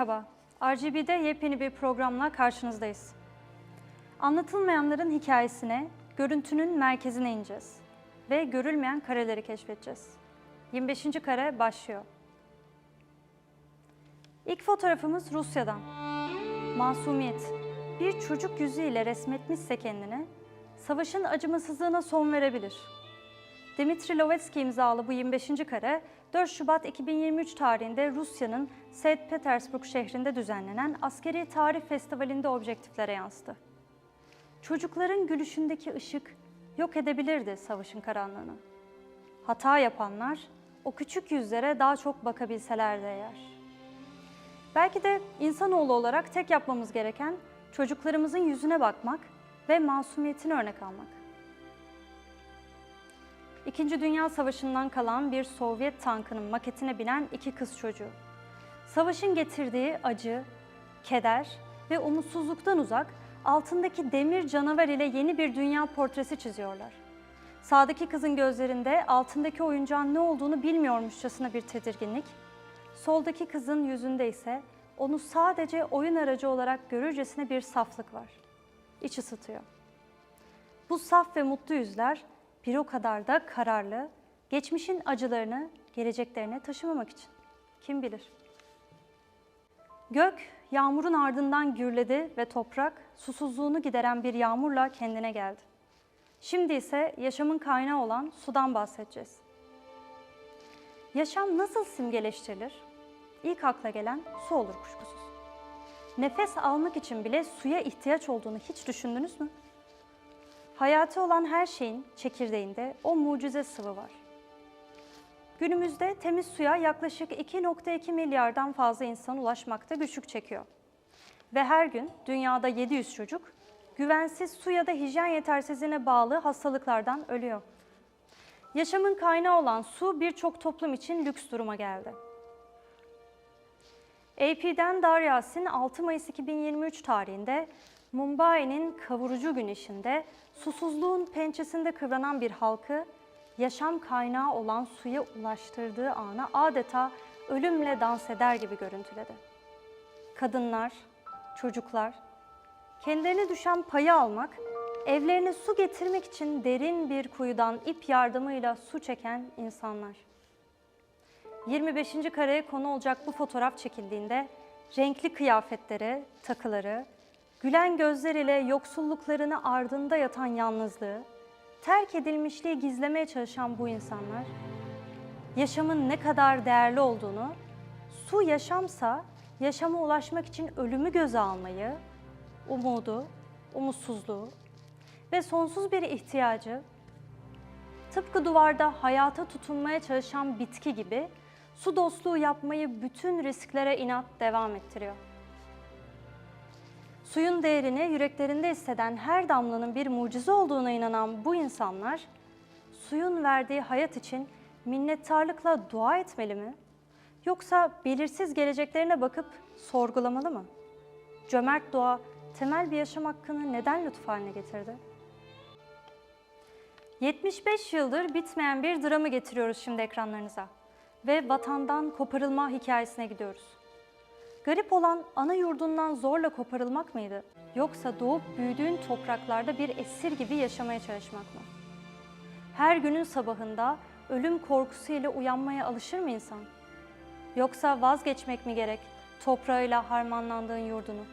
Merhaba, RGB'de yepyeni bir programla karşınızdayız. Anlatılmayanların hikayesine, görüntünün merkezine ineceğiz ve görülmeyen kareleri keşfedeceğiz. 25. kare başlıyor. İlk fotoğrafımız Rusya'dan. Masumiyet. Bir çocuk yüzüyle resmetmişse kendini, savaşın acımasızlığına son verebilir. Dimitri Lovetsky imzalı bu 25. kare 4 Şubat 2023 tarihinde Rusya'nın St. Petersburg şehrinde düzenlenen Askeri Tarih Festivali'nde objektiflere yansıdı. Çocukların gülüşündeki ışık yok edebilirdi savaşın karanlığını. Hata yapanlar o küçük yüzlere daha çok bakabilselerdi eğer. Belki de insanoğlu olarak tek yapmamız gereken çocuklarımızın yüzüne bakmak ve masumiyetini örnek almak. İkinci Dünya Savaşı'ndan kalan bir Sovyet tankının maketine binen iki kız çocuğu. Savaşın getirdiği acı, keder ve umutsuzluktan uzak, altındaki demir canavar ile yeni bir dünya portresi çiziyorlar. Sağdaki kızın gözlerinde altındaki oyuncağın ne olduğunu bilmiyormuşçasına bir tedirginlik, soldaki kızın yüzünde ise onu sadece oyun aracı olarak görürcesine bir saflık var. İç ısıtıyor. Bu saf ve mutlu yüzler bir o kadar da kararlı, geçmişin acılarını geleceklerine taşımamak için. Kim bilir? Gök yağmurun ardından gürledi ve toprak susuzluğunu gideren bir yağmurla kendine geldi. Şimdi ise yaşamın kaynağı olan sudan bahsedeceğiz. Yaşam nasıl simgeleştirilir? İlk akla gelen su olur kuşkusuz. Nefes almak için bile suya ihtiyaç olduğunu hiç düşündünüz mü? Hayatı olan her şeyin çekirdeğinde o mucize sıvı var. Günümüzde temiz suya yaklaşık 2.2 milyardan fazla insan ulaşmakta güçlük çekiyor. Ve her gün dünyada 700 çocuk güvensiz su ya da hijyen yetersizliğine bağlı hastalıklardan ölüyor. Yaşamın kaynağı olan su birçok toplum için lüks duruma geldi. AP'den Daryasin 6 Mayıs 2023 tarihinde Mumbai'nin kavurucu güneşinde susuzluğun pençesinde kıvranan bir halkı yaşam kaynağı olan suya ulaştırdığı ana adeta ölümle dans eder gibi görüntüledi. Kadınlar, çocuklar, kendilerine düşen payı almak, evlerine su getirmek için derin bir kuyudan ip yardımıyla su çeken insanlar. 25. kareye konu olacak bu fotoğraf çekildiğinde renkli kıyafetleri, takıları, gülen gözleriyle yoksulluklarını ardında yatan yalnızlığı, terk edilmişliği gizlemeye çalışan bu insanlar, yaşamın ne kadar değerli olduğunu, su yaşamsa yaşama ulaşmak için ölümü göze almayı, umudu, umutsuzluğu ve sonsuz bir ihtiyacı, tıpkı duvarda hayata tutunmaya çalışan bitki gibi su dostluğu yapmayı bütün risklere inat devam ettiriyor. Suyun değerini yüreklerinde hisseden her damlanın bir mucize olduğuna inanan bu insanlar, suyun verdiği hayat için minnettarlıkla dua etmeli mi? Yoksa belirsiz geleceklerine bakıp sorgulamalı mı? Cömert doğa temel bir yaşam hakkını neden lütuf haline getirdi? 75 yıldır bitmeyen bir dramı getiriyoruz şimdi ekranlarınıza ve vatandan koparılma hikayesine gidiyoruz. Garip olan ana yurdundan zorla koparılmak mıydı? Yoksa doğup büyüdüğün topraklarda bir esir gibi yaşamaya çalışmak mı? Her günün sabahında ölüm korkusuyla uyanmaya alışır mı insan? Yoksa vazgeçmek mi gerek toprağıyla harmanlandığın yurdunu?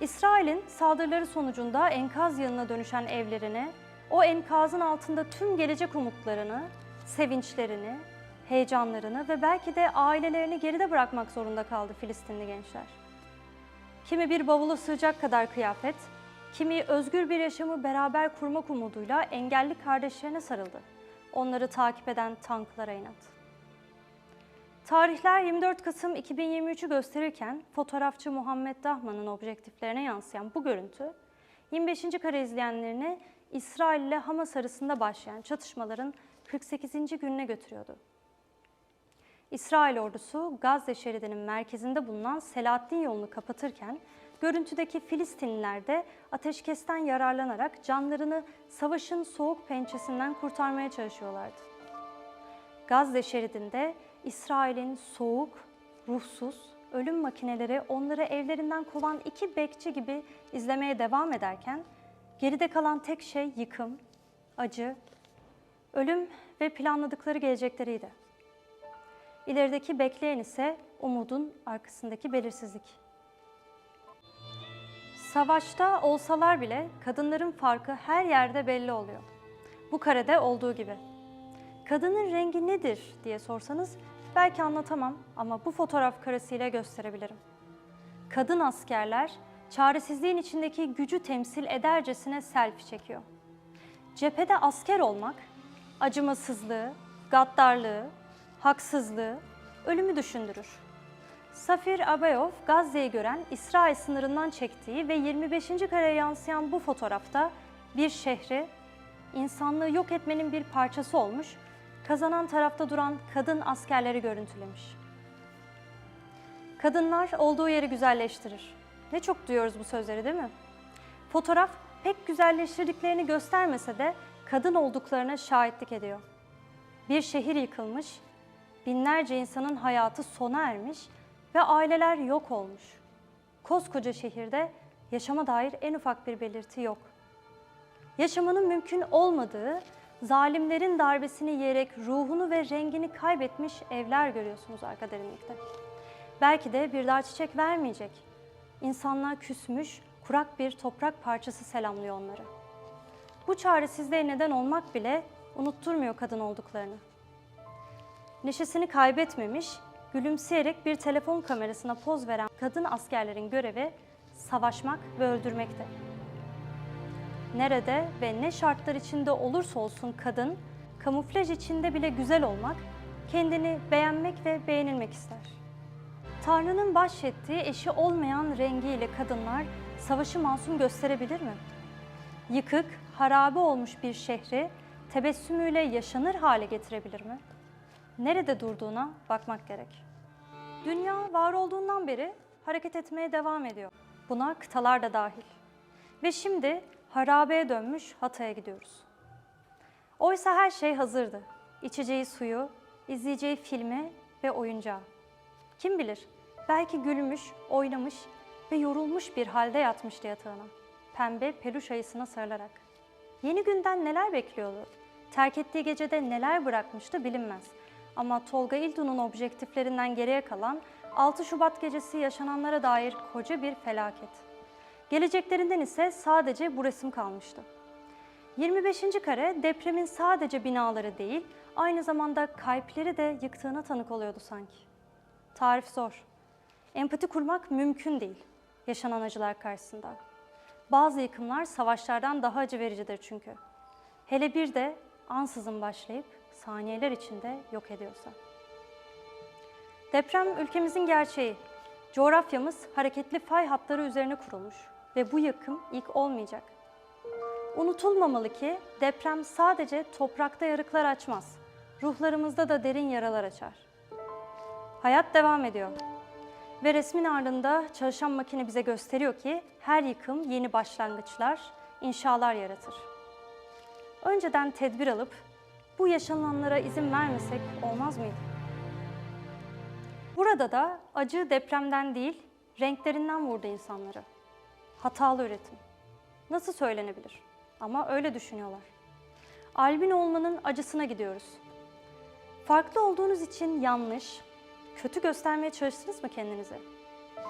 İsrail'in saldırıları sonucunda enkaz yığınına dönüşen evlerini, o enkazın altında tüm gelecek umutlarını, sevinçlerini, heyecanlarını ve belki de ailelerini geride bırakmak zorunda kaldı Filistinli gençler. Kimi bir bavula sığacak kadar kıyafet, kimi özgür bir yaşamı beraber kurmak umuduyla engelli kardeşlerine sarıldı. Onları takip eden tanklara inat. Tarihler 24 Kasım 2023'ü gösterirken fotoğrafçı Muhammed Dahman'ın objektiflerine yansıyan bu görüntü 25. kare izleyenlerini İsrail ile Hamas arasında başlayan çatışmaların 48. gününe götürüyordu. İsrail ordusu Gazze şeridinin merkezinde bulunan Selahattin yolunu kapatırken görüntüdeki Filistinliler de ateşkesten yararlanarak canlarını savaşın soğuk pençesinden kurtarmaya çalışıyorlardı. Gazze şeridinde İsrail'in soğuk, ruhsuz ölüm makineleri onları evlerinden kovan iki bekçi gibi izlemeye devam ederken geride kalan tek şey yıkım, acı, ölüm ve planladıkları gelecekleriydi. İlerideki bekleyen ise umudun arkasındaki belirsizlik. Savaşta olsalar bile kadınların farkı her yerde belli oluyor. Bu karede olduğu gibi. Kadının rengi nedir diye sorsanız belki anlatamam ama bu fotoğraf karesiyle gösterebilirim. Kadın askerler çaresizliğin içindeki gücü temsil edercesine selfie çekiyor. Cephede asker olmak acımasızlığı, gaddarlığı, haksızlığı, ölümü düşündürür. Safir Abayov, Gazze'yi gören İsrail sınırından çektiği ve 25. kareye yansıyan bu fotoğrafta bir şehri, insanlığı yok etmenin bir parçası olmuş, kazanan tarafta duran kadın askerleri görüntülemiş. Kadınlar olduğu yeri güzelleştirir. Ne çok duyuyoruz bu sözleri değil mi? Fotoğraf pek güzelleştirdiklerini göstermese de kadın olduklarına şahitlik ediyor. Bir şehir yıkılmış, binlerce insanın hayatı sona ermiş ve aileler yok olmuş. Koskoca şehirde yaşama dair en ufak bir belirti yok. Yaşamanın mümkün olmadığı, zalimlerin darbesini yiyerek ruhunu ve rengini kaybetmiş evler görüyorsunuz arka derinlikte. Belki de bir daha çiçek vermeyecek. İnsanlar küsmüş, kurak bir toprak parçası selamlıyor onları. Bu çaresizliğe neden olmak bile unutturmuyor kadın olduklarını. Neşesini kaybetmemiş, gülümseyerek bir telefon kamerasına poz veren kadın askerlerin görevi savaşmak ve öldürmekti. Nerede ve ne şartlar içinde olursa olsun kadın, kamuflaj içinde bile güzel olmak, kendini beğenmek ve beğenilmek ister. Tanrı'nın bahşettiği eşi olmayan rengiyle kadınlar savaşı masum gösterebilir mi? Yıkık, harabe olmuş bir şehri tebessümüyle yaşanır hale getirebilir mi? Nerede durduğuna bakmak gerek. Dünya var olduğundan beri hareket etmeye devam ediyor. Buna kıtalar da dahil. Ve şimdi harabeye dönmüş Hatay'a gidiyoruz. Oysa her şey hazırdı. İçeceği suyu, izleyeceği filmi ve oyuncağı. Kim bilir, belki gülmüş, oynamış ve yorulmuş bir halde yatmıştı yatağına. Pembe peluş ayısına sarılarak. Yeni günden neler bekliyordu? Terk ettiği gecede neler bırakmıştı bilinmez. Ama Tolga İldu'nun objektiflerinden geriye kalan 6 Şubat gecesi yaşananlara dair koca bir felaket. Geleceklerinden ise sadece bu resim kalmıştı. 25. kare depremin sadece binaları değil, aynı zamanda kalpleri de yıktığına tanık oluyordu sanki. Tarif zor. Empati kurmak mümkün değil yaşanan acılar karşısında. Bazı yıkımlar savaşlardan daha acı vericidir çünkü. Hele bir de ansızın başlayıp saniyeler içinde yok ediyorsa. Deprem ülkemizin gerçeği. Coğrafyamız hareketli fay hatları üzerine kurulmuş ve bu yıkım ilk olmayacak. Unutulmamalı ki deprem sadece toprakta yarıklar açmaz, ruhlarımızda da derin yaralar açar. Hayat devam ediyor. Ve resmin ardında çalışan makine bize gösteriyor ki her yıkım yeni başlangıçlar, inşalar yaratır. Önceden tedbir alıp bu yaşananlara izin vermesek olmaz mıydı? Burada da acı depremden değil, renklerinden vurdu insanları. Hatalı üretim. Nasıl söylenebilir? Ama öyle düşünüyorlar. Albin olmanın acısına gidiyoruz. Farklı olduğunuz için yanlış, kötü göstermeye çalıştınız mı kendinizi?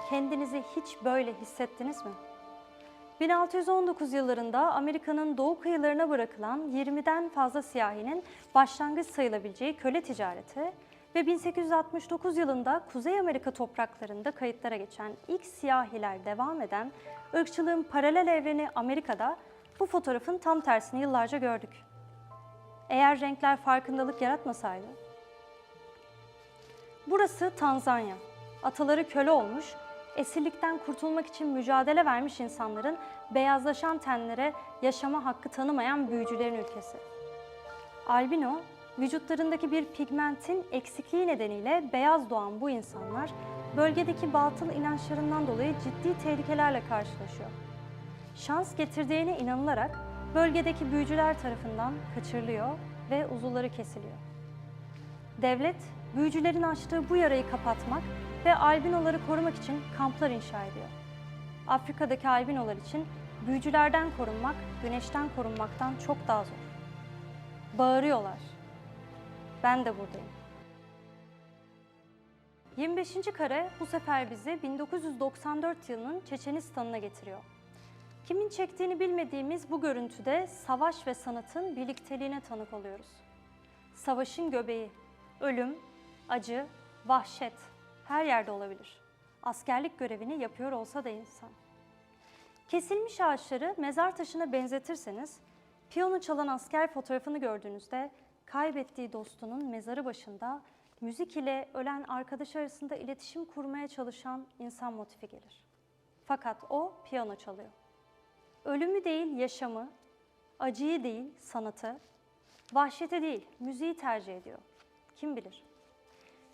Kendinizi hiç böyle hissettiniz mi? 1619 yıllarında Amerika'nın doğu kıyılarına bırakılan 20'den fazla siyahinin başlangıç sayılabileceği köle ticareti ve 1869 yılında Kuzey Amerika topraklarında kayıtlara geçen ilk siyahiler devam eden ırkçılığın paralel evreni Amerika'da bu fotoğrafın tam tersini yıllarca gördük. Eğer renkler farkındalık yaratmasaydı, Burası Tanzanya. Ataları köle olmuş, esirlikten kurtulmak için mücadele vermiş insanların beyazlaşan tenlere yaşama hakkı tanımayan büyücülerin ülkesi. Albino, vücutlarındaki bir pigmentin eksikliği nedeniyle beyaz doğan bu insanlar bölgedeki batıl inançlarından dolayı ciddi tehlikelerle karşılaşıyor. Şans getirdiğine inanılarak bölgedeki büyücüler tarafından kaçırılıyor ve uzuvları kesiliyor. Devlet büyücülerin açtığı bu yarayı kapatmak ve albinoları korumak için kamplar inşa ediyor. Afrika'daki albinolar için büyücülerden korunmak, güneşten korunmaktan çok daha zor. Bağırıyorlar. Ben de buradayım. 25. kare bu sefer bizi 1994 yılının Çeçenistan'ına getiriyor. Kimin çektiğini bilmediğimiz bu görüntüde savaş ve sanatın birlikteliğine tanık oluyoruz. Savaşın göbeği, ölüm, acı, vahşet her yerde olabilir. Askerlik görevini yapıyor olsa da insan. Kesilmiş ağaçları mezar taşına benzetirseniz, piyano çalan asker fotoğrafını gördüğünüzde kaybettiği dostunun mezarı başında müzik ile ölen arkadaş arasında iletişim kurmaya çalışan insan motifi gelir. Fakat o piyano çalıyor. Ölümü değil yaşamı, acıyı değil sanatı, vahşeti değil müziği tercih ediyor. Kim bilir?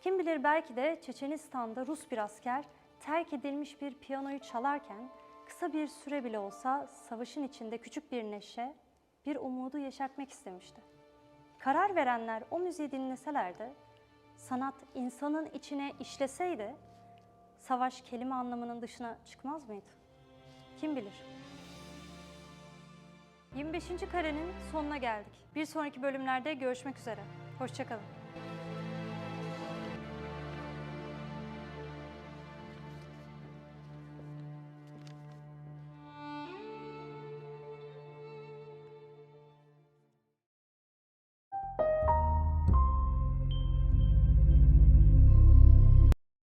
Kim bilir belki de Çeçenistan'da Rus bir asker terk edilmiş bir piyanoyu çalarken kısa bir süre bile olsa savaşın içinde küçük bir neşe, bir umudu yaşatmak istemişti. Karar verenler o müziği dinleselerdi, sanat insanın içine işleseydi, savaş kelime anlamının dışına çıkmaz mıydı? Kim bilir? 25. karenin sonuna geldik. Bir sonraki bölümlerde görüşmek üzere. Hoşçakalın.